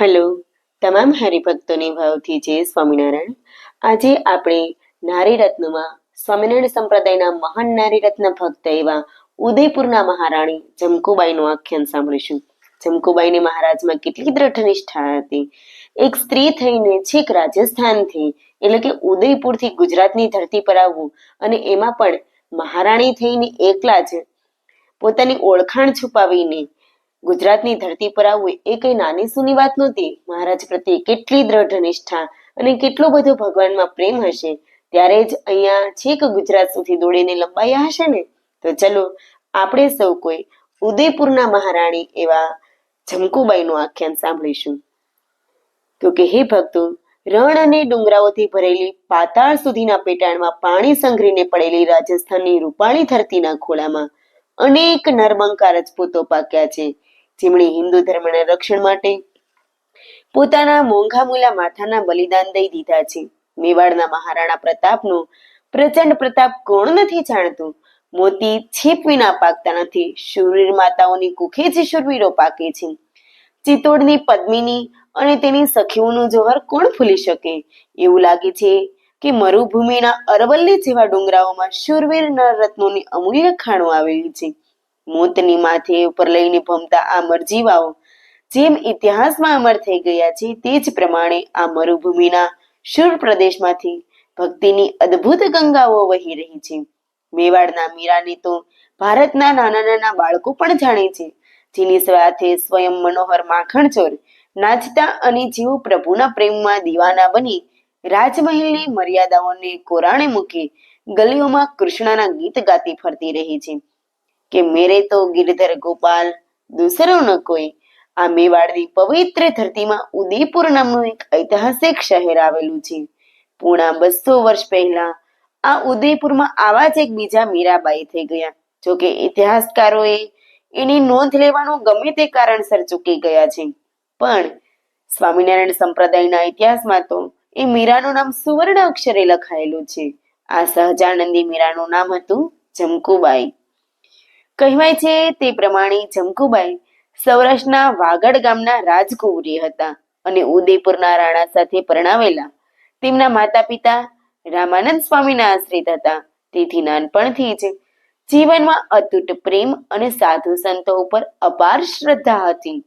Hello, તમામ હરિભક્તોને ભાવથી જય સ્વામિનારાયણ. આજે આપણે નારી રત્નમાં સ્વામિનારાયણ સંપ્રદાયના મહાન નારી રત્ન ભક્ત એવા ઉદયપુરના મહારાણી જમકુબાઈનું આખ્યાન સાંભળીશું. જમકુબાઈની મહારાજમાં કેટલી દ્રઢ નિષ્ઠા હતી. એક સ્ત્રી થઈને છેક રાજસ્થાનથી, એટલે કે ઉદયપુરથી ગુજરાતની ધરતી પર આવવું અને એમાં પણ મહારાણી થઈને એકલા જ પોતાની ઓળખાણ છુપાવીને ગુજરાતની ધરતી પર આવવું એ કઈ નાની સૂની વાત નહોતી. મહારાજ પ્રત્યે કેટલી દ્રઢ નિષ્ઠા અને કેટલો બધો ભગવાનમાં પ્રેમ હશે. ત્યારે જ અહીંયા છેક ગુજરાત સુધી દોડીને લંબાયા હશે ને? તો ચલો, આપણે સૌ કોઈ ઉદયપુરના મહારાણી એવા જમકુબાઈનું આખ્યાન સાંભળીશું. તો કે હે ભક્તો, રણ અને ડુંગરાઓથી ભરેલી પાતાળ સુધીના પેટાળમાં પાણી સંઘરીને પડેલી રાજસ્થાનની રૂપાળી ધરતીના ખોળામાં અનેક નર્મંકા રજપૂતો પાક્યા છે. જેમણે હિન્દુ ધર્મના રક્ષણ માટે પોતાના મોંઘા માથાના બલિદાન દઈ દીધા છે. મેવાડના મહારાણા પ્રતાપનો પ્રચંડ પ્રતાપ કોણ નથી જાણતું? મોતી છીપ વિના પાકતા નથી. શૂરવીર માતાઓની કુખે જ શૂરવીરો પાકે છે. ચિત્તોડની પદ્મિની અને તેની સખીઓનું જોહર કોણ ભૂલી શકે? એવું લાગે છે કે મરુભૂમિના અરવલ્લી જેવા ડુંગરાઓમાં શૂરવીર નરરત્નોની અમૂલ્ય ખાણો આવેલી છે. મોતની માથે ઉપર લઈને ભમતા આ મરજીવાઓ જેમ ઇતિહાસમાં અમર થઈ ગયા છે, તે જ પ્રમાણે આ મરુભૂમિના શુર પ્રદેશમાંથી ભક્તિની અદ્ભુત ગંગાઓ વહી રહી છે. મેવાડના મીરાને તો ભારતના નાના નાના બાળકો પણ જાણે છે, જેની સાથે સ્વયં મનોહર માખણચોર નાચતા અને જેઓ પ્રભુના પ્રેમમાં દીવાના બની રાજમહેલની મર્યાદાઓને કોરાણે મૂકી, ગલીઓમાં કૃષ્ણના ગીત ગાતી ફરતી રહી છે. કે મેરે તો ગિરધર ગોપાલ દૂસરો ન કોઈ. આ મેવાડની પવિત્ર ધરતીમાં ઉદયપુર નામનું એક ઐતિહાસિક શહેર આવેલું છે. પૂણા બસો વર્ષ પહેલા આ ઉદયપુરમાં આવા જ એક બીજા મીરાબાઈ થઈ ગયા. જોકે ઇતિહાસકારોએ એની નોંધ લેવાનું ગમે તે કારણસર ચૂકી ગયા છે. પણ સ્વામિનારાયણ સંપ્રદાયના ઇતિહાસમાં તો એ મીરાનું નામ સુવર્ણ અક્ષરે લખાયેલું છે. આ સહજાનંદી મીરાનું નામ હતું જમકુબાઈ. કહેવાય છે તે પ્રમાણે જમકુબાઈ સૌરાષ્ટ્રના વાગડ ગામના રાજકુંવરી હતા અને ઉદયપુરના રાણા સાથે પરણાવેલા તેમના માતા પિતા રામાનંદ સ્વામીના આશ્રિત હતા. તેથી નાનપણથી જ જીવનમાં અતૂટ પ્રેમ અને સાધુ સંતો ઉપર અપાર શ્રદ્ધા હતી.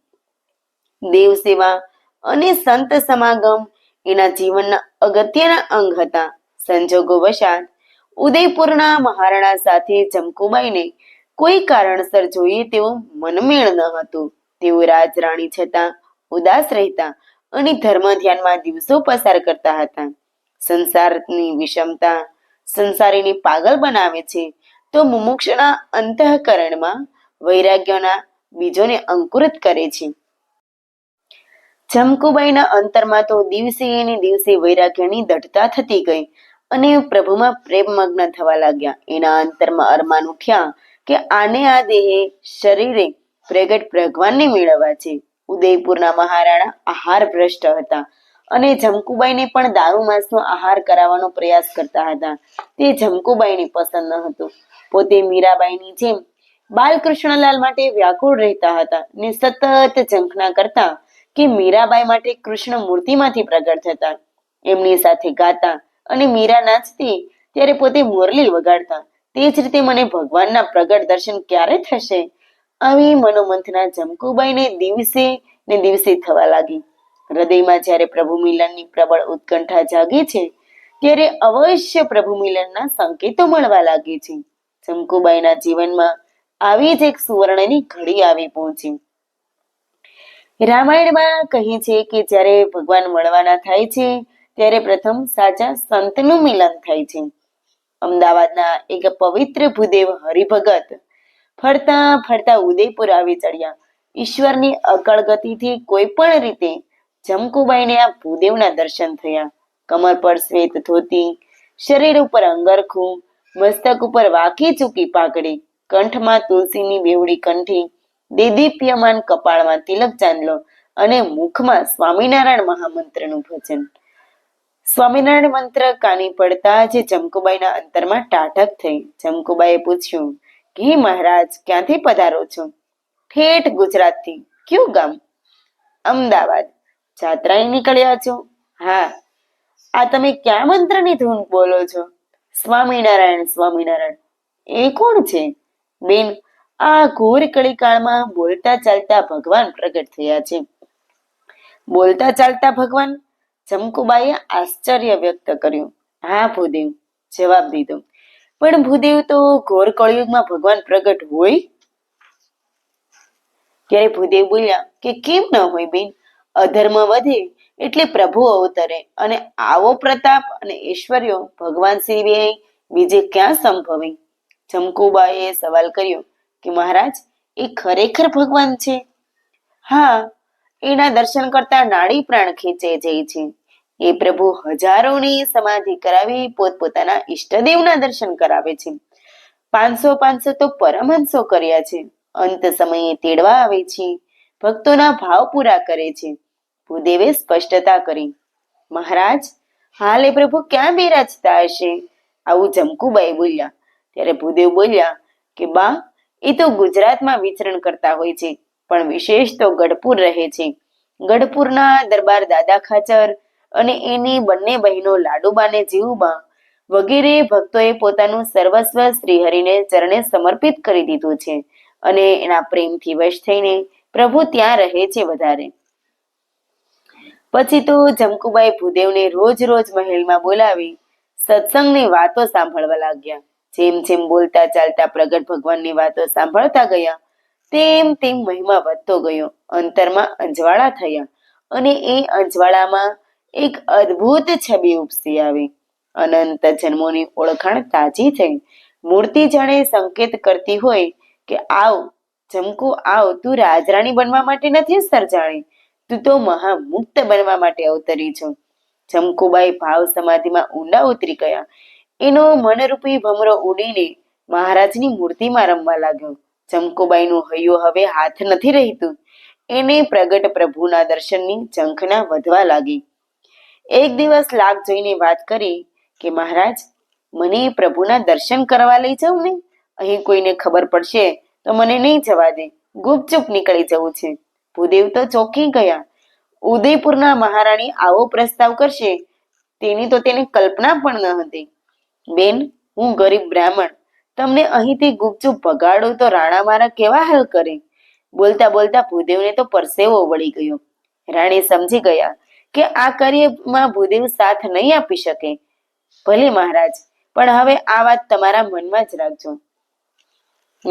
દેવ સેવા અને સંત સમાગમ એના જીવનના અગત્યના અંગ હતા. સંજોગો વશાત ઉદયપુરના મહારાણા સાથે જમકુબાઈને કોઈ કારણસર જોઈએ તેવું મનમેળ ન હતું. તેઓ રાજરાણી છતાં ઉદાસ રહેતા અને ધર્મ ધ્યાનમાં દિવસો પસાર કરતા હતા. સંસારની વિષમતા સંસારીને પાગલ બનાવે છે તો મુમુક્ષના અંતઃકરણમાં વૈરાગ્યના બીજોને અંકુરિત કરે છે. જમકુબાઈના અંતરમાં તો દિવસે ને દિવસે વૈરાગ્યની દઢતા થતી ગઈ અને પ્રભુમાં પ્રેમમગ્ન થવા લાગ્યા. એના અંતરમાં અરમાન ઉઠ્યા કે આને આ દેહે શરીરે પ્રગટ ભગવાનને મેળવવા છે. ઉદયપુરના મહારાણા આહાર ભ્રષ્ટ હતા અને જમકુબાઈને પણ દારૂ માંસનો આહાર કરાવવાનો પ્રયાસ કરતા હતા. તે જમકુબાઈને પસંદ ન હતું. પોતે મીરાબાઈની જેમ બાલકૃષ્ણલાલ માટે વ્યાકુળ રહેતા હતા ને સતત ઝંખના કરતા કે મીરાબાઈ માટે કૃષ્ણ મૂર્તિમાંથી પ્રગટ થતા. એમની સાથે ગાતા અને મીરા નાચતી ત્યારે પોતે મુરલી વગાડતા. તે જ રીતે મને ભગવાનના પ્રગટ દર્શન ક્યારે થશે? આવી મનોમંથના જમકુબાઈને દિવસે ને દિવસે થવા લાગી. હૃદયમાં જ્યારે પ્રભુ મિલનની પ્રબળ ઉત્કંઠા જાગે છે, ત્યારે અવશ્ય પ્રભુ મિલનના સંકેતો મળવા લાગે છે. જમકુબાઈના જીવનમાં આવી જ એક સુવર્ણની ઘડી આવી પહોંચી. રામાયણમાં કહે છે કે જ્યારે ભગવાન મળવાના થાય છે, ત્યારે પ્રથમ સાચા સંતનું મિલન થાય છે. અમદાવાદના એક પવિત્ર ભૂદેવ હરિભગત ફરતા ફરતા ઉદયપુર આવી ચડ્યા. ઈશ્વરની અકળ ગતિથી કોઈ પણ રીતે જમકુબાઈને આ ભૂદેવના દર્શન થયા. કમર પર શ્વેત ધોતી, શરીર ઉપર અંગરખું, મસ્તક ઉપર વાકી ચૂકી પાકડી કંઠમાં તુલસીની બેવડી કંઠી, દેદીપ્યમાન કપાળમાં તિલક ચાંદલો અને મુખમાં સ્વામિનારાયણ મહામંત્રનું ભજન. સ્વામિનારાયણ મંત્ર કાની પડતા જ જમકુબાઈના અંતરમાં ટાઢક થઈ. જમકુબાઈએ પૂછ્યું કે મહારાજ, ક્યાંથી પધારો છો? ઠેઠ ગુજરાતથી. કયું ગામ? અમદાવાદ. જાત્રાએ નીકળ્યા છો? હા. આ તમે ક્યાં મંત્રની ધૂન બોલો છો? સ્વામિનારાયણ સ્વામિનારાયણ. એ કોણ છે? બેન, આ ઘોર કળીકાળમાં બોલતા ચાલતા ભગવાન પ્રગટ થયા છે. બોલતા ચાલતા ભગવાન? જમકુબાઈએ આશ્ચર્ય વ્યક્ત કર્યું. હા, ભૂદેવ, જવાબ દીધો. પણ ભૂદેવ તો ઘોર કળિયુગમાં ભગવાન પ્રગટ હોય? ત્યારે ભૂદેવ બોલ્યા, કે કેમ ન હોય બેન? અધર્મ વધે એટલે પ્રભુ અવતરે અને આવો પ્રતાપ અને ઐશ્વર્યો ભગવાન સિવાય બીજે ક્યાં સંભવે? જમકુબાએ સવાલ કર્યો કે, મહારાજ, એ ખરેખર ભગવાન છે? હા, એના દર્શન કરતા નાડી પ્રાણ ખેંચે જાય છે. એ પ્રભુ હજારોની સમાધિ કરાવી પોતપોતાના ઈષ્ટદેવના દર્શન કરાવે છે. પાંચસો પાંચસો તો પરમહંસો કર્યા છે. અંત સમયે તેડવા આવે છે. ભક્તોના ભાવ પૂરા કરે છે. ભૂદેવે સ્પષ્ટતા કરી. મહારાજ, હાલ એ પ્રભુ ક્યાં બિરાજતા હશે? આવું જમકુબાઈ બોલ્યા. ત્યારે ભૂદેવ બોલ્યા કે, બા, એ તો ગુજરાતમાં વિચરણ કરતા હોય છે, પણ વિશેષ તો ગઢપુર રહે છે. ગઢપુરના દરબાર દાદા ખાચર અને એની બંને બહેનો લાડુબાને જીવુબા વગેરે ભક્તોએ પોતાનું સર્વસ્વ શ્રીહરિને ચરણે સમર્પિત કરી દીધું છે અને એના પ્રેમથી વશ થઈને પ્રભુ ત્યાં રહે છે વધારે. પછી તો જમકુબાઈ ભૂદેવને રોજ રોજ મહેલમાં બોલાવી સત્સંગની વાતો સાંભળવા લાગ્યા. જેમ જેમ બોલતા ચાલતા પ્રગટ ભગવાનની વાતો સાંભળતા ગયા, તેમ તેમ મહિમા વધતો ગયો. અંતરમાં અંજવાળા થયા અને એ અંજવાળામાં એક અદ્ભુત છબી ઉપસી આવી. અનંત જન્મોની ઓળખાણ તાજી થઈ. મૂર્તિ જાણે સંકેત કરતી હોય કે, આવ, જમકુ આવ, તું રાજરાણી બનવા માટે નથી સર્જાણી. તું તો મહામુક્ત બનવા માટે અવતરી છો. જમકુબાઈ ભાવ સમાધિમાં ઊંડા ઉતરી ગયા. એનો મનરૂપી ભમરો ઉડીને મહારાજની મૂર્તિમાં રમવા લાગ્યો. જમકુબાઈનું હૈયું હવે હાથ નથી રહેતું. એને પ્રગટ પ્રભુના દર્શનની ઝંખના વધવા લાગી. એક દિવસ લાગ જોઈને વાત કરી કે, મહારાજ, મને પ્રભુના દર્શન કરવા લઈ જાઉં ને? અહીં કોઈને ખબર પડશે તો મને નહીં જવા દે. ગુપચુપ નીકળી જવું છે. ભૂદેવ તો ચોકી ગયા. ઉદયપુરના મહારાણી આવો પ્રસ્તાવ કરશે, તેની તો તેને કલ્પના પણ ન હતી. બેન, હું ગરીબ બ્રાહ્મણ. તમને અહીંથી ગુપચુપ ભગાડો તો રાણા મારા કેવા હાલ કરે? બોલતા બોલતા ભૂદેવને તો પરસેવો વળી ગયો. રાણી સમજી ગયા. કે આ કાર્યમાં ભૂદેવ સાથ નહીં આપી શકે? ભલે મહારાજ, પણ હવે આ વાત તમારા મનમાં જ રાખજો.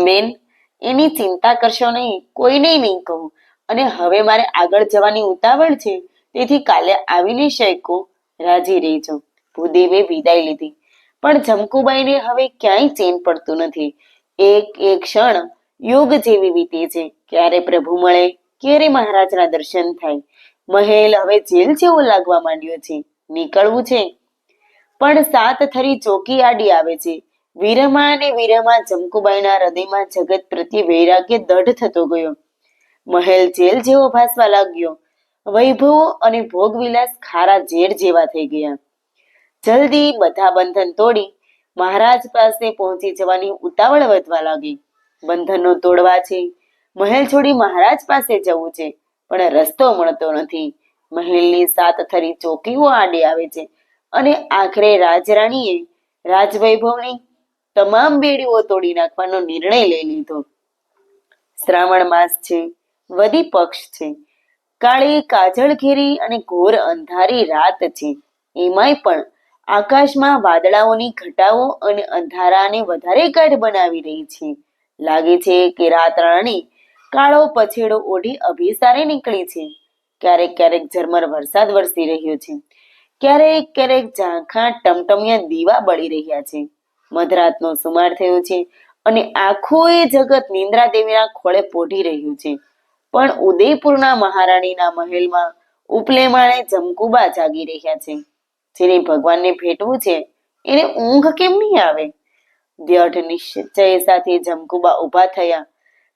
બેન, એની ચિંતા કરશો નહીં, કોઈને નહીં કહું. અને હવે મારે આગળ જવાની ઉતાવળ છે, તેથી કાલે આવીને શેકો, રાજી રહેજો. ભૂદેવે વિદાય લીધી. પણ જમકુબાઈને હવે ક્યાંય ચેન પડતું નથી. એક એક ક્ષણ યોગ જેવી વીતે છે. ક્યારે પ્રભુ મળે, ક્યારે મહારાજના દર્શન થાય. મહેલ હવે જેલ જેવો લાગવા માંડ્યો છે. નીકળવું છે. પણ સાત થરી ચોકી આડી આવે છે. વીરમા અને વીરમા જમકુબાઈના હૃદયમાં જગત પ્રત્યે વૈરાગ્ય દઢ થતો ગયો. મહેલ જેલ જેવો ભાસવા લાગ્યો. વૈભવો અને ભોગવિલાસ ખારા ઝેર જેવા થઈ ગયા. જલ્દી બધા બંધન તોડી મહારાજ પાસે પહોંચી જવાની ઉતાવળ વધવા લાગી. બંધનો તોડવા છે. મહેલ છોડી મહારાજ પાસે જવું છે. પણ રસ્તો મળતો નથી. મહેલની સાત થરી ચોકીઓ આડે આવે છે અને આખરે રાજરાણીએ રાજવૈભવની તમામ બેડીઓ તોડી નાખવાનો નિર્ણય લઈ લીધો. શ્રાવણ માસ છે, વદી પક્ષ છે, કાળી કાજળ ઘેરી અને ઘોર અંધારી રાત છે. એમાંય પણ આકાશમાં વાદળાઓની ઘટાઓ અને અંધારાને વધારે ગાઢ બનાવી રહી છે. લાગે છે કે રાત રાણી કાળો પછેડો ઓઢી અભિસારે નીકળી છે. ક્યારેક ક્યારેક ઝરમર વરસાદ વરસી રહ્યો છે. ક્યારેક ક્યારેક ઝાંખા ટમટમિયા દીવા બળી રહ્યા છે. મધરાતનો સુમાર થયો છે અને આખું એ જગત નિંદ્રા દેવીના ખોળે પોઢી રહ્યું છે. પણ ઉદયપુરના મહારાણીના મહેલમાં ઉપલેમાણે જમકુબા જાગી રહ્યા છે. જેને ભગવાનને ભેટવું છે, એને ઊંઘ કેમ નહીં આવે? દ્યઢ નિશ્ચય સાથે જમકુબા ઊભા થયા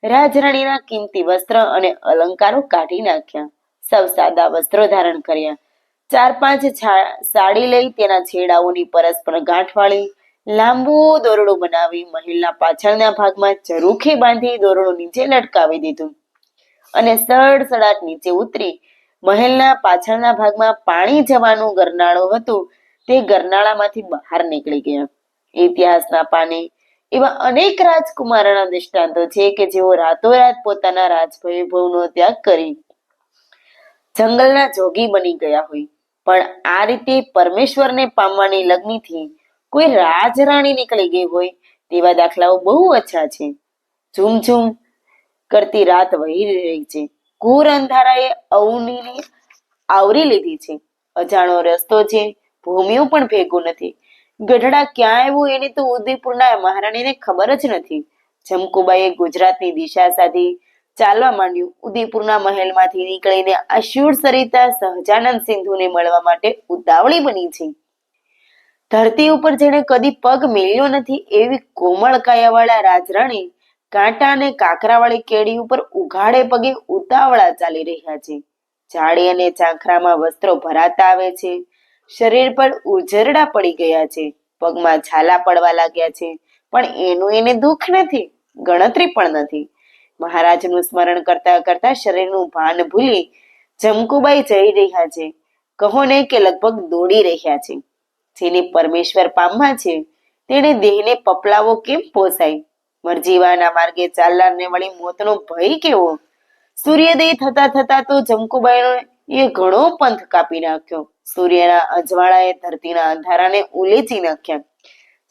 રાજરાણીના કિંમતી વસ્ત્ર અને અલંકારો કાઢી નાખ્યા. સૌ સાદા વસ્ત્રો ધારણ કર્યા. ચાર પાંચ સાડી લઈ તેના છેડાઓની પરસ્પર ગાંઠ વાળી, લાંબુ દોરડું બનાવી મહિલના પાછળના ભાગમાં ઝરૂખે બાંધી દોરડું નીચે લટકાવી દીધું. અને સડસડાટ નીચે ઉતરી મહેલના પાછળના ભાગમાં પાણી જવાનું ગરનાળું હતું. તે ગરનાળામાંથી બહાર નીકળી ગયા. ઇતિહાસના પાને એવા અનેક રાજકુમારોના દ્રષ્ટાંતો છે કે જેઓ રાતોરાત પોતાના રાજવૈભવનો ત્યાગ કરી જંગલના જોગી બની ગયા હોય. પણ આ રીતે પરમેશ્વરને પામવાની લગ્નથી કોઈ રાજરાણી નીકળી ગઈ હોય તેવા દાખલાઓ બહુ ઓછા છે. ઝૂમ ઝૂમ કરતી રાત વહી રહી છે. ઘોર અંધારાએ અવનીને આવરી લીધી છે. અજાણો રસ્તો છે. ભૂમિઓ પણ ભેગું નથી. ગઢડા ક્યાં આવ્યું એની તો ઉદયપુરના મહારાણીને ખબર જ નથી. જમકુબાઈએ ગુજરાતની દિશા સાધી. ચાલવા માંડ્યું. ઉદયપુરના મહેલમાંથી નીકળીને અશુર સરિતા, સહજાનંદ સિંધુને મળવા માટે ઉતાવળી બની છે. ધરતી ઉપર જેણે કદી પગ મેલ્યો નથી એવી કોમળ કાયાવાળા રાજરાણી કાંટા અને કાકરાવાળી કેડી ઉપર ઉઘાડે પગે ઉતાવળા ચાલી રહ્યા છે. જાળી અને ચાંખરામાં વસ્ત્રો ભરાતા આવે છે. શરીર પર ઉજરડા પડી ગયા છે. પગમાં છાલા પડવા લાગ્યા છે. પણ એનું એને દુઃખ નથી, ગણતરી પણ નથી. મહારાજનું સ્મરણ કરતા કરતા શરીરનું ભાન ભૂલી જમકુબાઈ જઈ રહ્યા છે. કહો ને કે લગભગ દોડી રહ્યા છે. જેને પરમેશ્વર પામવા છે, તેણે દેહને પપલાવો કેમ પોસાય? મરજીવાના માર્ગે ચાલનારને વળી મોતનો ભય કેવો? સૂર્યોદય થતા થતા તો જમકુબાઈનો એ ઘણો પંથ કાપી નાખ્યો. સૂર્યના અજવાળાએ ધરતીના અંધારાને ઉલેચી નાખ્યા.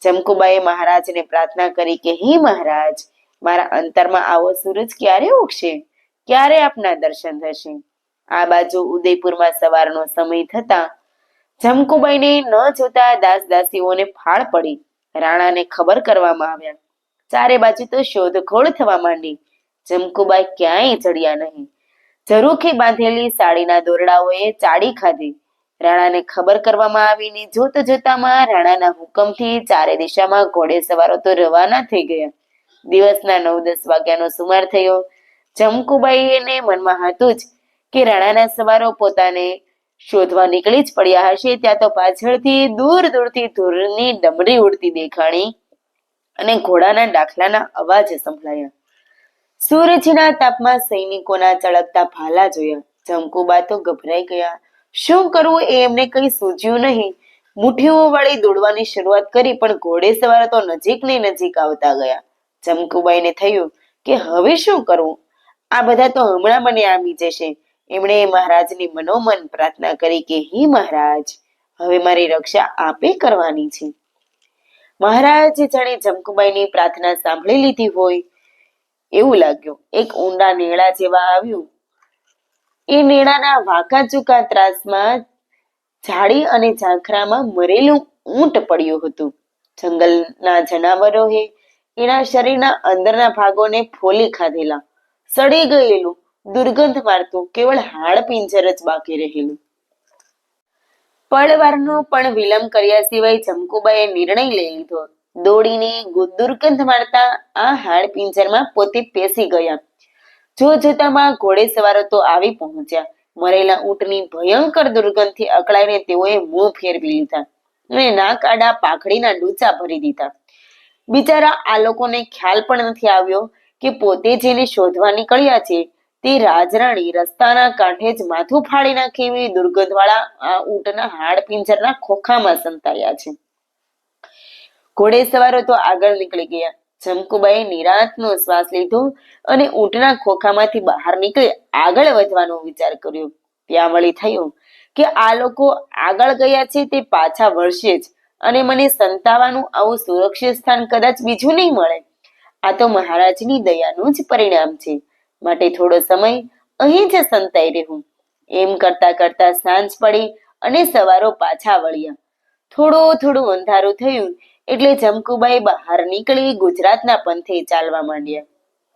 જમકુબાએ મહારાજને પ્રાર્થના કરી કે, હે મહારાજ, મારા અંતરમાં આવો સૂરજ ક્યારે ઉગશે? ક્યારે આપના દર્શન થશે? આ બાજુ ઉદયપુરમાં સવારનો સમય થતા જમકુબાઈને ન જોતા દાસ દાસીઓને ફાળ પડી. રાણાને ખબર કરવામાં આવ્યા. ચારે બાજુ તો શોધખોળ થવા માંડી. જમકુબાઈ ક્યાંય ચડ્યા નહીં. જરૂખી બાંધેલી સાડીના દોરડાઓએ ચાડી ખાધી. રાણાને ખબર કરવામાં આવીને જોત જોતામાં રાણાના હુકમથી ચારે દિશામાં ઘોડે સવારો તો રવાના થઈ ગયા. દિવસના નવ દસ વાગ્યાનો સુમાર થયો. જમકુબાઈને મનમાં હતું જ કે રાણાના સવારો પોતાને શોધવા નીકળી જ પડ્યા હશે, ત્યાં તો પાછળથી દૂર દૂરથી ધૂળની ડમરી ઉડતી દેખાણી અને ઘોડાના દાખલાના અવાજ સંભળાયા. સૂરજના તાપમાં સૈનિકોના ચળકતા ભાલા જોયા. જમકુબા તો ગભરાઈ ગયા. શું કરવું એ એમને કઈ સૂઝ્યું નહીં. મુઠ્ઠીઓ વાળી દોડવાની શરૂઆત કરી પણ ઘોડે સવાર તો નજીક ને નજીક આવતા ગયા. જમકુબાઈને થયું કે હવે શું કરવું આ બધા તો હમણાં મને આમી જશે. એમણે મહારાજની મનોમન પ્રાર્થના કરી કે, હે મહારાજ, હવે મારી રક્ષા આપે કરવાની છે. મહારાજે જાણે જમકુબાઈની પ્રાર્થના સાંભળી લીધી હોય. એવું લાગ્યું. એક ઊંડા નીળા જેવા આવ્યું. એ નેળાના વાંકા ચૂકા ત્રાસમાં ઝાડી અને ઝાંખરામાં મરેલું ઊંટ પડ્યું હતું. જંગલના જનાવરોએ એના શરીરના અંદરના ભાગોને ફોલી ખાધેલા. સડી ગયેલું દુર્ગંધ મારતું કેવળ હાડ પિંજર જ બાકી રહેલું. પળવારનો પણ વિલંબ કર્યા સિવાય જમકુબાએ નિર્ણય લઈ લીધો. દોડીને દુર્ગંધ મારતા આ હાડ પિંજરમાં પોતે પેસી ગયા. જો જોતામાં ઘોડે સવારો તો આવી પહોંચ્યા. મરેલા ઊંટની ભયંકર દુર્ગંધથી અકળાઈને તેઓએ મોં ફેરવી લીધા અને નાક આડા પાખડીના ડૂચા ભરી દીધા. બિચારા આ લોકોને ખ્યાલ પણ નથી આવ્યો કે પોતે જેને શોધવા નીકળ્યા છે તે રાજરાણી રસ્તાના કાંઠે જ માથું ફાડી નાખે એવી દુર્ગંધવાળા આ ઊંટના હાડ પિંજરના ખોખામાં સંતાયા છે. ઘોડે સવારો તો આગળ નીકળી ગયા. જમકુબાઈએ નિરાંતનો શ્વાસ લીધો અને ઊંટના ખોખામાંથી બહાર નીકળી આગળ વધવાનો વિચાર કર્યો. ત્યાં વળી થયું કે આ લોકો આગળ ગયા છે તે પાછા વળશે જ અને મને સંતાવાનું આવું સુરક્ષિત સ્થાન કદાચ બીજું નહીં મળે. આ તો મહારાજની દયાનું જ પરિણામ છે. માટે થોડો સમય અહીં જ સંતાઈ રહેવું. એમ કરતા કરતા સાંજ પડી અને સવારો પાછા વળ્યા. થોડો થોડું અંધારું થયું એટલે જમકુબાઈ બહાર નીકળી ગુજરાતના પંથે ચાલવા માંડ્યા.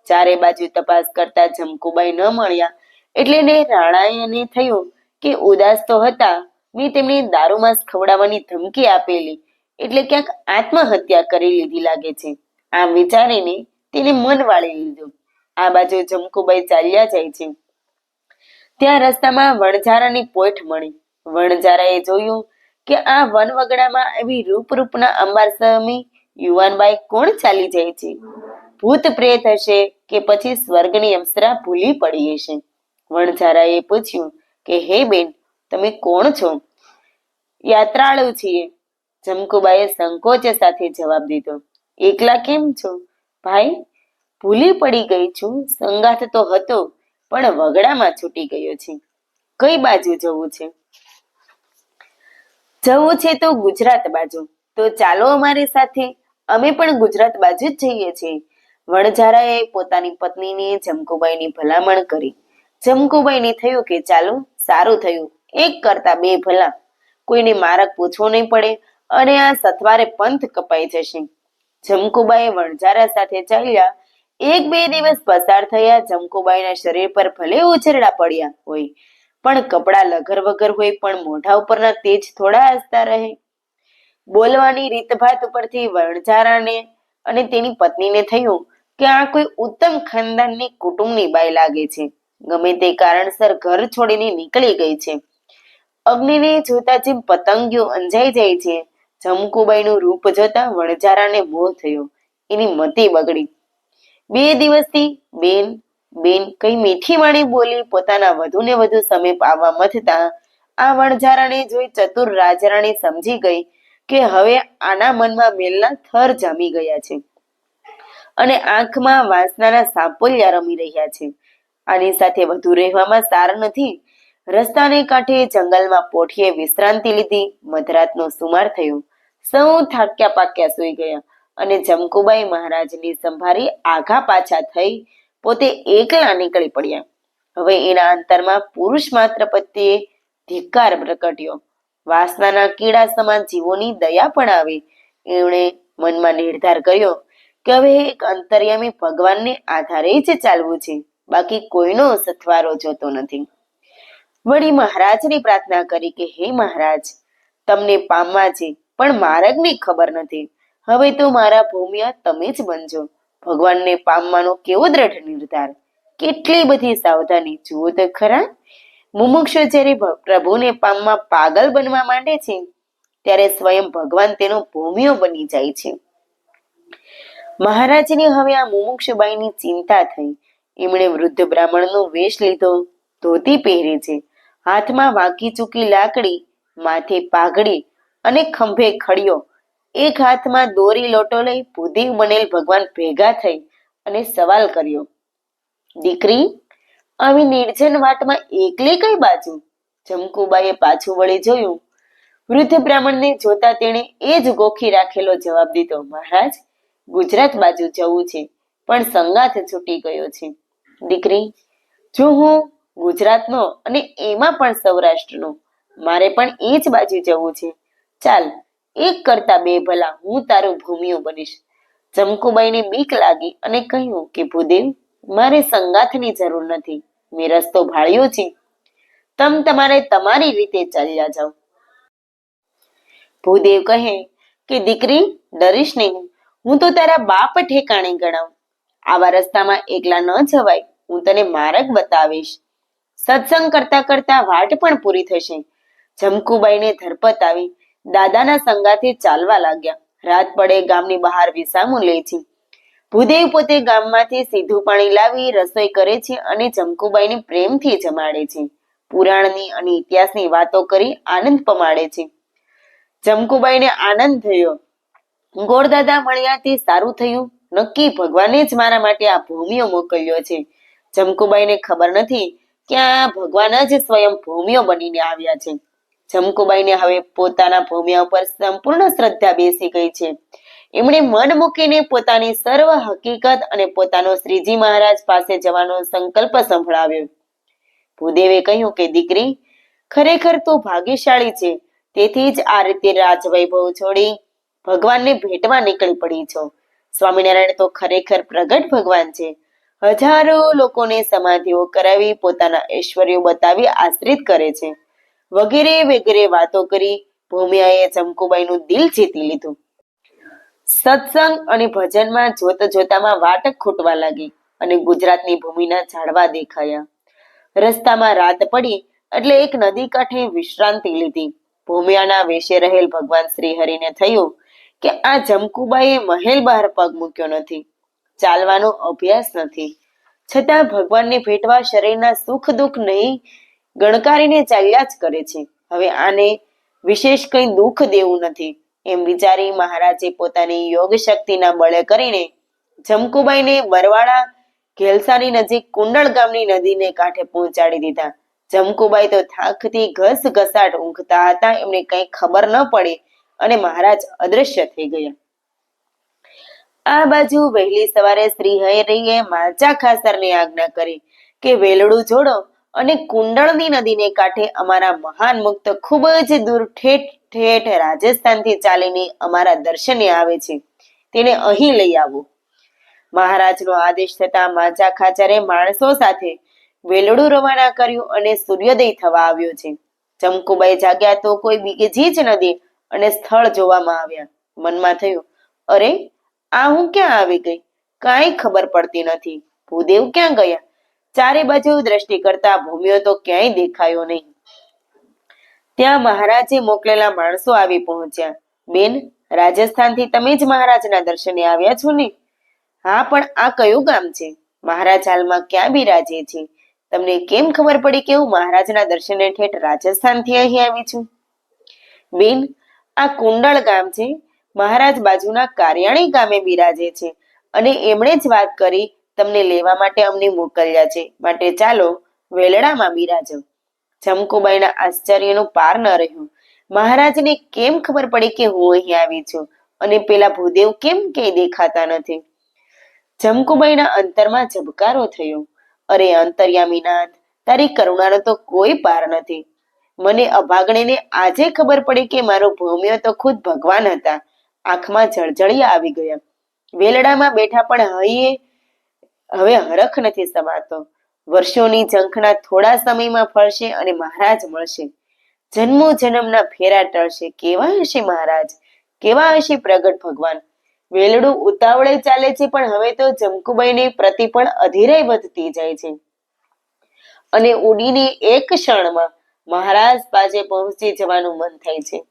ચારે બાજુ તપાસ કરતા જમકુબાઈ ન મળ્યા, એટલે ને રાણાએ થયું કે ઉદાસ તો હતા, મેં તેમને દારૂમાંસ ખવડાવવાની ધમકી આપેલી, એટલે ક્યાંક આત્મહત્યા કરી લીધી લાગે છે. આમ વિચારીને તેને મન વાળી લીધું. આ બાજુ જમકુબાઈ ચાલ્યા જાય છે. ત્યાં રસ્તામાં વણઝારાની પોઠ મળી. વણઝારાએ જોયું કે આ વનવગડામાં એવી રૂપ રૂપના અંબાર સ્વામી યુવાનબાઈ કોણ ચાલી જાય છે? ભૂત પ્રેત હશે કે પછી સ્વર્ગની અપ્સરા ભૂલી પડી હશે વણઝારાએ પૂછ્યું કે, હે બેન, તમે કોણ છો? યાત્રાળુ છીએ. જમકુબાએ સંકોચ સાથે જવાબ દીધો. એકલા કેમ છો? ભાઈ, ભૂલી પડી ગઈ છું. સંગાથ તો હતો, પણ વગડામાં છૂટી ગયો છે. કઈ બાજુ જવું છે? જવું છે તો ગુજરાત બાજુ. તો ચાલો અમારી સાથે, અમે પણ ગુજરાત બાજુ જ જઈએ છીએ. વણઝારાએ પોતાની પત્નીને જમકુબાઈની ભલામણ કરી. જમકુબાઈને થયું કે ચાલો, સારું થયું. એક કરતા બે ભલા. કોઈને મારક પૂછવો નહીં પડે અને આ સથવારે પંથ કપાઈ જશે. જમકુબાઈ વણઝારા સાથે ચાલ્યા. એક બે દિવસ પસાર થયા જમકુબાઈના શરીર પર ભલે ઉછરડા પડ્યા હોય. પણ કપડાં લગર વગર હોય પણ મોઢા ઉપરના તેજ થોડા હસતા રહે. બોલવાની રીતભાત ઉપરથી વણઝારાને અને તેની પત્નીને થયું કે આ કોઈ ઉત્તમ ખાનદાનની કુટુંબની બાઈ લાગે છે. ગમે તે કારણસર ઘર છોડીને નીકળી ગઈ છે. અગ્નિને જોતા જેમ પતંગિયો અંજાઈ જાય છે. જમકુબાઈનું રૂપ જોતા વણઝારાને મોહ થયો. એની મતી બગડી. બે દિવસથી બેન બેન કઈ મીઠી વાણી બોલી પોતાના વધુ ને વધુ સમીપ આવવા મથતા? આ વણઝારાને જોઈ ચતુર રાજરાણી સમજી ગઈ કે હવે આના મનમાં મેલના થર જામી ગયા છે અને આંખમાં વાસનાના સાપોલિયા રમી રહ્યા છે. આની સાથે વધુ રહેવામાં સાર નથી. રસ્તાને કાંઠે જંગલમાં પોઠીએ વિશ્રાંતિ લીધી. મધરાતનો સુમાર થયો. સૌ થાક્યા પાક્યા સૂઈ ગયા અને જમકુબાઈ મહારાજની સંભારી આઘા પાછા થઈ પોતે એકલા નીકળી પડ્યા. હવે એના અંતરમાં પુરુષ માત્ર પ્રત્યે ધિક્કાર પ્રકટ્યો વાસનાના કીડા સમાન જીવોની દયા પણ આવી. એમણે મનમાં નિર્ધાર કર્યો કે હવે એક અંતર્યામી ભગવાનને આધારે જ ચાલવું છે. બાકી કોઈનો સથવારો જોતો નથી. વળી મહારાજની પ્રાર્થના કરી કે, હે મહારાજ, તમને પામવા છે, પણ માર્ગની ખબર નથી. હવે તો મારા ભૂમિયા તમે જ બનજો. ભગવાનને પામવાનો કેવો દ્રઢ નિર્ધાર? કેટલી બધી સાવધાની? જુઓ તો ખરા. મુમુક્ષુ જ્યારે પ્રભુને પામવા પાગલ બનવા માંડે છે, ત્યારે સ્વયં ભગવાન તેનો ભૂમિયો બની જાય છે. મહારાજને હવે આ મુમુક્ષુબાઈની ચિંતા થઈ. એમણે વૃદ્ધ બ્રાહ્મણનો વેશ લીધો, ધોતી પહેરે છે, હાથમાં વાંકી ચૂકી લાકડી, માથે પાઘડી અને ખંભે ખડિયો એક હાથમાં દોરી લોટો લઈ બુદ્ધિ બનેલ ભગવાન ભેગા થઈ અને સવાલ કર્યો, દીકરી, આવી નિર્જન વાટમાં એકલી કઈ બાજુ? જમકુબાએ પાછું વળી જોયું. વૃદ્ધ બ્રાહ્મણને જોતા તેણે એ જ ગોખી રાખેલો જવાબ દીધો, મહારાજ, ગુજરાત બાજુ જવું છે, પણ સંગાથ છૂટી ગયો છે. દીકરી, જો હું ગુજરાતનો અને એમાં પણ સૌરાષ્ટ્રનો, મારે પણ એ જ બાજુ જવું છે. ચાલ એક કરતા બે ભલા હું તારો ભૂમિયો બનીશ. જમકુબાઈને બીક લાગી અને કહ્યું કે, ભૂદેવ, મારે સંગાથની જરૂર નથી. મેં રસ્તો ભાળ્યો છે. તમ તમારે તમારી રીતે ચાલ્યા જાઓ. ભૂદેવ કહે કે, દીકરી, ડરીશ નહીં. હું તો તારા બાપ ઠેકાણે ગણાવ. આવા રસ્તામાં એકલા ન જવાય. હું તને માર્ગ બતાવીશ. સત્સંગ કરતા કરતા વાટ પણ પૂરી થશે. જમકુબાઈને ધરપત આવી. દાદાના સંગાથે ચાલવા લાગ્યા. રાત પડે ગામની બહાર વિસામું લે છે. ભૂદેવ પોતે ગામમાંથી સીધું પાણી લાવી રસોઈ કરે છે અને જમકુબાઈને પ્રેમથી જમાડે છે. પુરાણની અને ઇતિહાસની વાતો કરી આનંદ પમાડે છે. જમકુબાઈને આનંદ થયો. ગોળદાદા મળ્યા તે સારું થયું. નક્કી ભગવાને જ મારા માટે આ ભૂમિયો મોકલ્યો છે. જમકુબાઈને ખબર નથી કે આ ભગવાન જ સ્વયં ભૂમિયો બનીને આવ્યા છે. જમકુબાઈને હવે પોતાના ભૂમિયા ઉપર સંપૂર્ણ શ્રદ્ધા બેસી ગઈ છે. એમણે મન મૂકીને પોતાની સર્વ હકીકત અને પોતાનો શ્રીજી મહારાજ પાસે જવાનો સંકલ્પ સંભળાવ્યો. ભૂદેવે કહ્યું કે, દીકરી, ખરેખર તું ભાગ્યશાળી છે, તેથી જ આ રીતે રાજવૈભવ છોડી ભગવાનને ભેટવા નીકળી પડી છો. સ્વામિનારાયણ તો ખરેખર પ્રગટ ભગવાન છે. હજારો લોકોને સમાધિઓ કરાવી પોતાના ઐશ્વર્યો બતાવી આશ્રિત કરે છે. વગેરે વગેરે વાતો કરી ભૂમિયાએ જમકુબાઈનું દિલ જીતી લીધું. સત્સંગ અને ભજનમાં જોત જોતામાં વાટ ખૂટવા લાગી અને ગુજરાતની ભૂમિના ઝાડવા દેખાયા. રસ્તામાં રાત પડી એટલે એક નદી કાંઠે વિશ્રાંતિ લીધી. ભૂમિયાના વેશે રહેલ ભગવાન શ્રી હરિને થયું કે આ જમકુબાઈએ મહેલ બહાર પગ મૂક્યો નથી. ચાલવાનો અભ્યાસ નથી. છતાં ભગવાનને ભેટવા શરીરના સુખ દુઃખ નહીં ગણકારીને ચાલ્યા જ કરે છે. હવે આને વિશેષ કંઈ દુઃખ દેવું નથી. એમ વિચારી મહારાજે પોતાની યોગ શક્તિના બળે કરીને જમકુબાઈને બરવાળા ઘેલસાની નજીક કુંડળ ગામની નદીને કાંઠે પહોંચાડી દીધા. જમકુબાઈ તો થાકથી ઘસ ઘસાટ ઊંઘતા હતા, એમને કંઈ ખબર ન પડી અને મહારાજ અદ્રશ્ય થઈ ગયા. આ બાજુ વહેલી સવારે શ્રી હરિએ માચા ખાસરને આજ્ઞા કરી કે વેલડું જોડો અને કુંડળની નદીને કાંઠે અમારા મહાન મુક્ત ખૂબ જ દૂર ઠેઠ ઠેઠ રાજસ્થાનથી ચાલીને અમારા દર્શને આવે છે. તેને અહીં લઈ આવો. મહારાજનો આદેશ થતા માજા ખાચરે માણસો સાથે વેલડું રવાના કર્યું અને સૂર્યોદય થવા આવ્યો છે. ચમકુબાઈ જાગ્યા તો કોઈ બીજી જ નદી અને સ્થળ જોવામાં આવ્યા. મનમાં થયું, અરે, આ હું ક્યાં આવી ગઈ? કાંઈ ખબર પડતી નથી. ભૂદેવ ક્યાં ગયા? ચારે બાજુ દ્રષ્ટિ કરતા ભૂમ્યો તો ક્યાંય દેખાયો નહીં. ત્યાં મહારાજે મોકલેલા માણસો આવી પહોંચ્યા. બેન, રાજસ્થાનથી તમે જ મહારાજના દર્શને આવ્યા છો ને? હા, પણ આ કયું ગામ છે? મહારાજ હાલમાં ક્યાં બિરાજે છે? તમને કેમ ખબર પડી કે હું મહારાજના દર્શને ઠેઠ રાજસ્થાનથી અહીં આવી છું? બેન, આ કુંડળ ગામ છે. મહારાજ બાજુના કારિયાણી ગામે બિરાજે છે અને એમણે જ વાત કરી તમને લેવા માટે અમને મોકલ્યા છે. માટે ચાલો વેલડામાં બિરાજો જમકુબાઈના આશ્ચર્યનું પાર ન રહ્યું. મહારાજને કેમ ખબર પડી કે હું અહીં આવી છું? અને પેલા ભૂદેવ કેમ કે દેખાતા નથી? જમકુબાઈના અંતરમાં ઝબકારો થયો. અરે અંતર્યામીનાથ, તારી કરુણાનો તો કોઈ પાર નથી. મને અભાગણીને આજે ખબર પડી કે મારો ભૂમ્યો તો ખુદ ભગવાન હતા. આંખમાં જળજળિયા આવી ગયા. વેલડામાં બેઠા પણ હૈયે હવે હરખ નથી સમાતો. વર્ષોની ઝંખના થોડા સમયમાં ફળશે અને મહારાજ મળશે. જન્મો જન્મના ફેરા ટળશે. કેવા હશે મહારાજ? કેવા હશે પ્રગટ ભગવાન? વેલડું ઉતાવળે ચાલે છે, પણ હવે તો જમકુબાઈની પ્રતિ પણ અધીરાઈ વધતી જાય છે. અને ઉડીને એક ક્ષણમાં મહારાજ પાસે પહોંચી જવાનું મન થાય છે.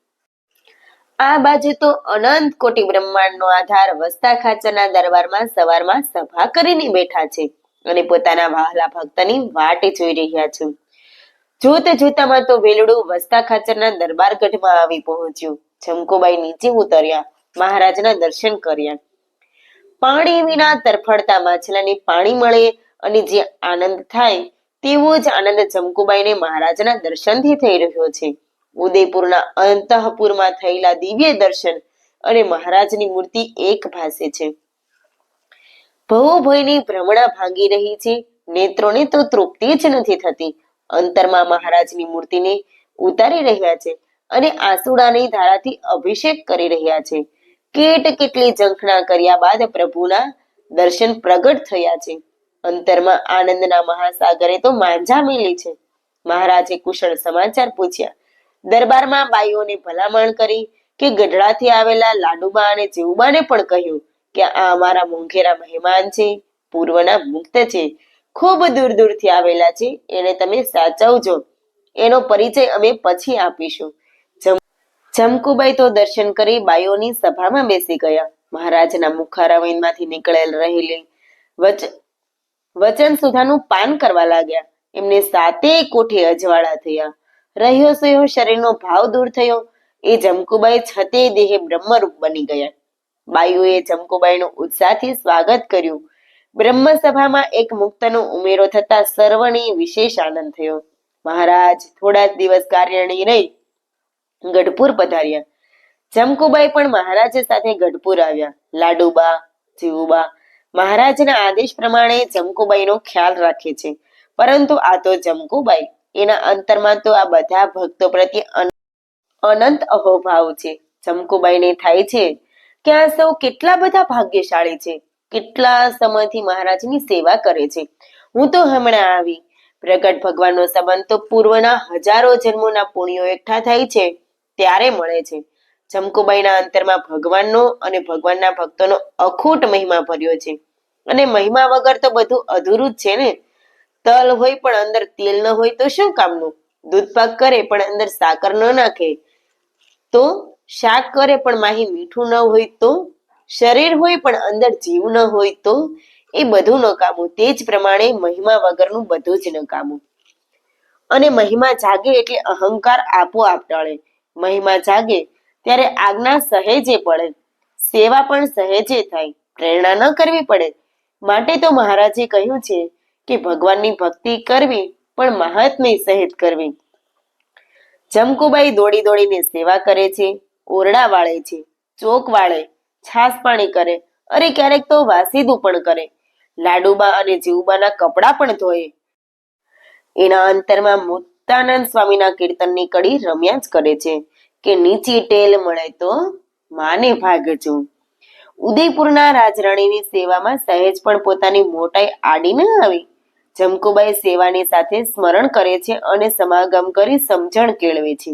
આ બાજુ તો અનંત કોટી બ્રહ્માંડનો આધાર વસ્તા ખાચરના દરબારમાં સવારમાં સભા કરીને બેઠા છે અને પોતાના વહાલા ભક્તની વાટ જોઈ રહ્યા છે. જોત જોતામાં તો વેલડું વસ્તા ખાચરના દરબાર ગઢમાં આવી પહોંચ્યું. જમકોબાઈ નીચે ઉતર્યા, મહારાજના દર્શન કર્યા. પાણી વિના તરફડતા માછલાને પાણી મળે અને જે આનંદ થાય તેવો જ આનંદ જમકુબાઈને મહારાજના દર્શનથી થઈ રહ્યો છે. ઉદયપુરના અંતઃપુરમાં થયેલા દિવ્ય દર્શન અને મહારાજની મૂર્તિ એક ભાસે છે. ભવભયની ભ્રમણા ભાંગી રહી છે. નેત્રોને તો તૃપ્તિ જ નથી થતી. અંતરમાં મહારાજની મૂર્તિને ઉતારી રહ્યા છે અને આસુડાની ધારાથી અભિષેક કરી રહ્યા છે. કેટ કેટલી ઝંખના કર્યા બાદ પ્રભુના દર્શન પ્રગટ થયા છે. અંતરમાં આનંદના મહાસાગરે તો માંજા મેલી છે. મહારાજે કુશળ સમાચાર પૂછ્યા. દરબારમાં બાઈઓને ભલામણ કરી કે ગઢડાથી આવેલા લાડુબા અને જીવબાને પણ કહ્યું કે આ અમારા મોંઘેરા મહેમાન છે, પૂર્વના મુક્ત છે. ખૂબ દૂર દૂરથી આવેલા છે, એને તમે સાચવજો. એનો પરિચય અમે પછી આપીશું. જમ- જમકુબાઈ તો દર્શન કરી બાઈઓની સભામાં બેસી ગયા. મહારાજના મુખારવિંદમાંથી નીકળેલ રહેલી વચ વચન સુધાનું પાન કરવા લાગ્યા. એમને સાતે કોઠે અજવાળા થયા. રહ્યો સયો, શરીરનો ભાવ દૂર થયો. એ જમકુબાઈ છતે દેહે બ્રહ્મરૂપ બની ગયા. બાયુએ જમકુબાઈનું ઉત્સાહથી સ્વાગત કર્યું. બ્રહ્મસભામાં એક મુક્તનો ઉમેરો થતા સર્વને વિશેષ આનંદ થયો. મહારાજ થોડા જ દિવસ કાર્યણી રહી. ગઢપુર પધાર્યા. જમકુબાઈ પણ મહારાજ સાથે ગઢપુર આવ્યા. લાડુબા, જીવુબા, મહારાજના આદેશ પ્રમાણે જમકુબાઈનો ખ્યાલ રાખે છે. પરંતુ આ તો જમકુબાઈ એના અંતરમાં તો આ બધા ભક્તો પ્રત્યે અનંત અહોભાવ છે. જમકુબાઈને થાય છે કે આ સૌ કેટલા બધા ભાગ્યશાળી છે. કેટલા સમયથી મહારાજની સેવા કરે છે. હું તો હમણાં આવી. પ્રગટ ભગવાનનો સંબંધ તો પૂર્વના હજારો જન્મોના પુણ્યો એકઠા થાય છે. ત્યારે મળે છે. જમકુબાઈના અંતરમાં ભગવાનનો અને ભગવાનના ભક્તોનો અખૂટ મહિમા ભર્યો છે. અને મહિમા વગર તો બધું અધૂરું જ છે ને? તલ હોય પણ અંદર તેલ ન હોય તો શું કામનું? દૂધ પાક કરે પણ અંદર સાકર ન નાખે. તો શાક કરે પણ માહી મીઠું ન હોય તો? શરીર હોય પણ અંદર જીવ ન હોય તો? એ બધું નકામું તે જ પ્રમાણે મહિમા વગરનું બધું જ નકામું અને મહિમા જાગે એટલે અહંકાર આપોઆપ ટળે. મહિમા જાગે ત્યારે આજ્ઞા સહેજે પડે. સેવા પણ સહેજે થાય. પ્રેરણા ન કરવી પડે. માટે તો મહારાજે કહ્યું છે કે ભગવાનની ભક્તિ કરવી પણ મહાત્મય સહિત કરવી. જમકુબાઈ દોડી દોડીને સેવા કરે છે, ઓરડા વાળે છે, ચોક વાળે, છાસ પાણી કરે, અરે ક્યારેક તો વાસીદું પણ કરે. લાડુબા અને જીવબાના કપડાં પણ ધોએ. એના અંતરમાં મુક્તાનંદ સ્વામીના કીર્તનની કડી રમ્યા જ કરે છે, કે નીચી ટેલ મળે તો માને ભાગજો ઉદયપુરના રાજરાણીની સેવામાં સહેજ પણ પોતાની મોટાઈ આડી ન આવી. જમકુબાઈ સેવાની સાથે સ્મરણ કરે છે અને સમાગમ કરી સમજણ કેળવે છે.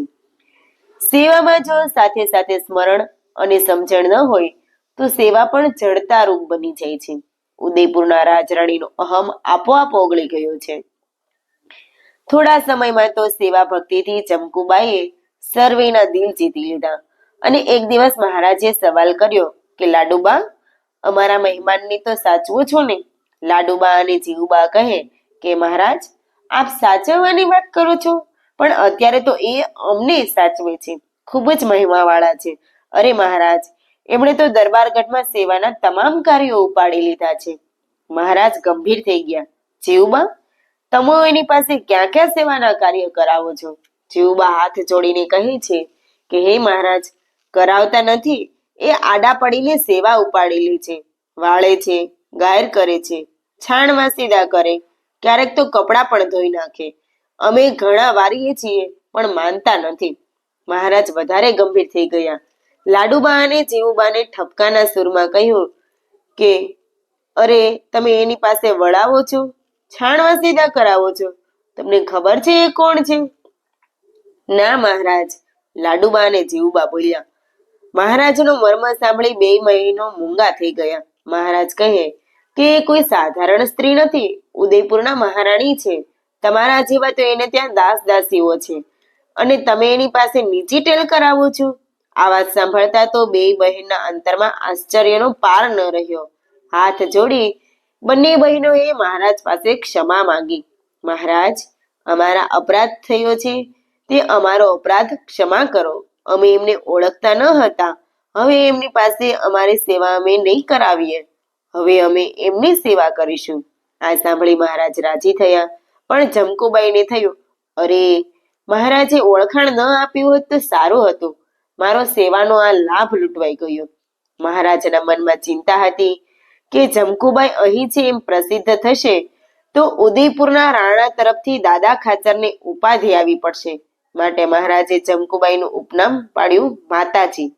સેવામાં જો સાથે સાથે સ્મરણ અને સમજણ ન હોય, તો સેવા પણ જડતા રૂપ બની જાય છે. ઉદયપુરના રાજરાણીનો અહમ આપોઆપ ઓગળી ગયો છે. થોડા સમયમાં તો સેવા ભક્તિથી ચમકુબાઈએ સર્વેના દિલ જીતી લીધા અને એક દિવસ મહારાજે સવાલ કર્યો કે લાડુબા અમારા મહેમાનની તો સાચવો છો ને? લાડુબા અને જીવુબા કહે કે, મહારાજ, આપ સાચવવાની વાત કરો છો, પણ અત્યારે તો એ અમને સાચવે છે. ખૂબ જ મહિમાવાળા છે. અરે મહારાજ, એમણે તો દરબારગઢમાં સેવાના તમામ કાર્યો ઉપાડી લીધા છે. મહારાજ ગંભીર થઈ ગયા. જીવુબા તમે એની પાસે ક્યાં ક્યાં સેવાના કાર્ય કરાવો છો? જીવુબા હાથ જોડીને કહે છે કે, હે મહારાજ, કરાવતા નથી, એ આડા પડીને સેવા ઉપાડેલી છે. વાળે છે, ગાયર કરે છે. છાણ સીધા કરે, ક્યારેક તો કપડાં પણ ધોઈ નાખે. અમે ઘણા વારીએ છીએ, પણ માનતા નથી. મહારાજ વધારે ગંભીર થઈ ગયા. લાડુબા અને જીવુબાને ઠપકાના સુરમાં કહ્યું કે, અરે, તમે એની પાસે વળાવો છો? છાણવા સીધા કરાવો છો? તમને ખબર છે એ કોણ છે? ના, મહારાજ લાડુબા અને જીવુબા બોલ્યા. મહારાજનો મર્મ સાંભળી બે મહિનો મૂંગા થઈ ગયા. મહારાજ કહે કે એ કોઈ સાધારણ સ્ત્રી નથી, ઉદયપુરના મહારાણી છે. તમારા જેવા તો એને ત્યાં દાસ દાસીઓ છે. અને તમે એની પાસે નીચી ટેલ કરાવો છો? આ વાત સાંભળતા તો બે બહેનના અંતરમાં આશ્ચર્યનો પાર ન રહ્યો. હાથ જોડી, બંને બહેનોએ મહારાજ પાસે ક્ષમા માંગી. મહારાજ, અમારા અપરાધ થયો છે. તે અમારો અપરાધ ક્ષમા કરો. અમે એમને ઓળખતા ન હતા. હવે એમની પાસે અમારી સેવા અમે નહીં કરાવીએ. હવે અમે એમની સેવા કરીશું. આ સાંભળી મહારાજ રાજી થયા. પણ જમકુબાઈને થયું, અરે, મહારાજે ઓળખાણ ન આપ્યું હોત તો સારું હતું. મારો સેવાનો આ લાભ લૂંટવાઈ ગયો. મહારાજના મનમાં ચિંતા હતી કે જમકુબાઈ અહીં છે એમ પ્રસિદ્ધ થશે તો ઉદયપુરના રાણા તરફથી દાદા ખાચરને ઉપાધિ આવી પડશે. માટે મહારાજે જમકુબાઈનું ઉપનામ પાડ્યું માતાજી.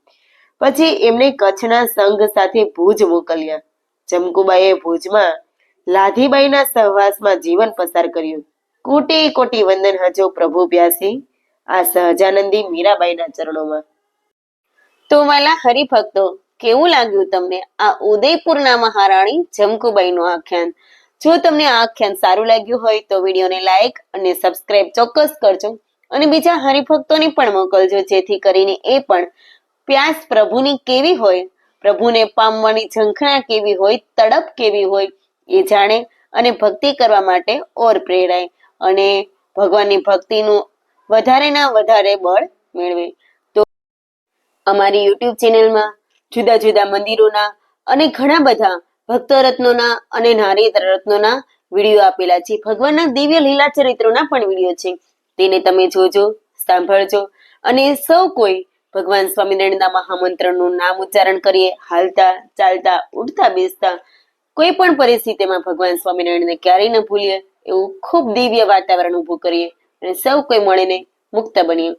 પછી એમને કચ્છના સંઘ સાથે ભુજ મોકલ્યા. જમકુબાઈએ ભુજમાં લાધીબાઈના સહવાસમાં જીવન પસાર કર્યું. કોટી કોટી વંદન હજો પ્રભુ પ્યાસી, આ સહજાનંદી મીરાબાઈના ચરણોમાં. તો વાલા હરિભક્તો, કેવું લાગ્યું તમને આ ઉદયપુરના મહારાણી જમકુબાઈનું આખ્યાન? જો તમને આ આખ્યાન સારું લાગ્યું હોય તો વિડીયોને લાઈક અને સબસ્ક્રાઇબ ચોક્કસ કરજો અને બીજા હરિભક્તોને પણ મોકલજો જેથી કરીને એ પણ પ્યાસ પ્રભુની કેવી હોય પ્રભુને પામવાની ઝંખણા કેવી હોય, તડપ કેવી હોય એ જાણે અને ભક્તિ કરવા માટે ઓર પ્રેરાય અને ભગવાનની ભક્તિનું વધારેના વધારે બળ મેળવે. તો અમારી યુટ્યુબ ચેનલમાં જુદા જુદા મંદિરોના અને ઘણા બધા ભક્ત રત્નોના અને નારી રત્નોના વીડિયો આપેલા છે. ભગવાનના દિવ્ય લીલા ચરિત્રોના પણ વીડિયો છે. તેને તમે જોજો, સાંભળજો અને સૌ કોઈ ભગવાન સ્વામિનારાયણના મહામંત્રનું નામ ઉચ્ચારણ કરીએ. હાલતા, ચાલતા ઉઠતા બેસતા કોઈ પણ પરિસ્થિતિમાં ભગવાન સ્વામિનારાયણને ક્યારેય ન ભૂલીએ. એવું ખૂબ દિવ્ય વાતાવરણ ઊભું કરીએ અને સૌ કોઈ મળીને મુક્ત બનીએ.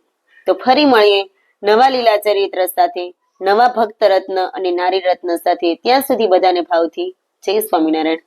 તો ફરી મળીએ નવા લીલા ચરિત્ર સાથે, નવા ભક્ત રત્ન અને નારી રત્ન સાથે. ત્યાં સુધી બધાને ભાવથી જય સ્વામિનારાયણ.